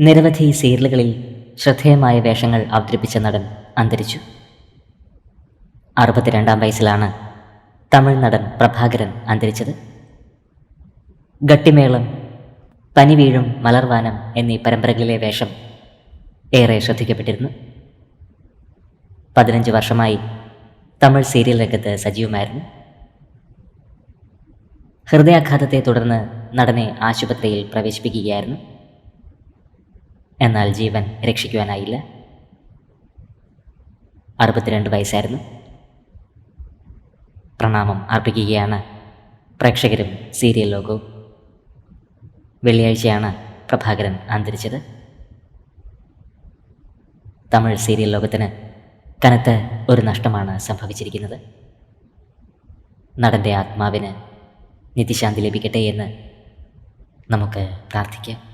നിരവധി സീരിയലുകളിൽ ശ്രദ്ധേയമായ വേഷങ്ങൾ അവതരിപ്പിച്ച നടൻ അന്തരിച്ചു. അറുപത്തിരണ്ടാം വയസ്സിലാണ് തമിഴ് നടൻ പ്രഭാകരൻ അന്തരിച്ചത്. ഗട്ടിമേളം പനിവീഴും മലർവാനം എന്നീ പരമ്പരകളിലെ വേഷം ഏറെ ശ്രദ്ധിക്കപ്പെട്ടിരുന്നു. പതിനഞ്ച് വർഷമായി തമിഴ് സീരിയൽ രംഗത്ത് സജീവമായിരുന്നു. ഹൃദയാഘാതത്തെ തുടർന്ന് നടനെ ആശുപത്രിയിൽ പ്രവേശിപ്പിക്കുകയായിരുന്നു. എന്നാൽ ജീവൻ രക്ഷിക്കുവാനായില്ല. അറുപത്തിരണ്ട് വയസ്സായിരുന്നു. പ്രണാമം അർപ്പിക്കുകയാണ് പ്രേക്ഷകരും സീരിയൽ ലോകവും. വെള്ളിയാഴ്ചയാണ് പ്രഭാകരൻ അന്തരിച്ചത്. തമിഴ് സീരിയൽ ലോകത്തിന് കനത്ത ഒരു നഷ്ടമാണ് സംഭവിച്ചിരിക്കുന്നത്. നടന്റെ ആത്മാവിന് നിത്യശാന്തി ലഭിക്കട്ടെ എന്ന് നമുക്ക് പ്രാർത്ഥിക്കാം.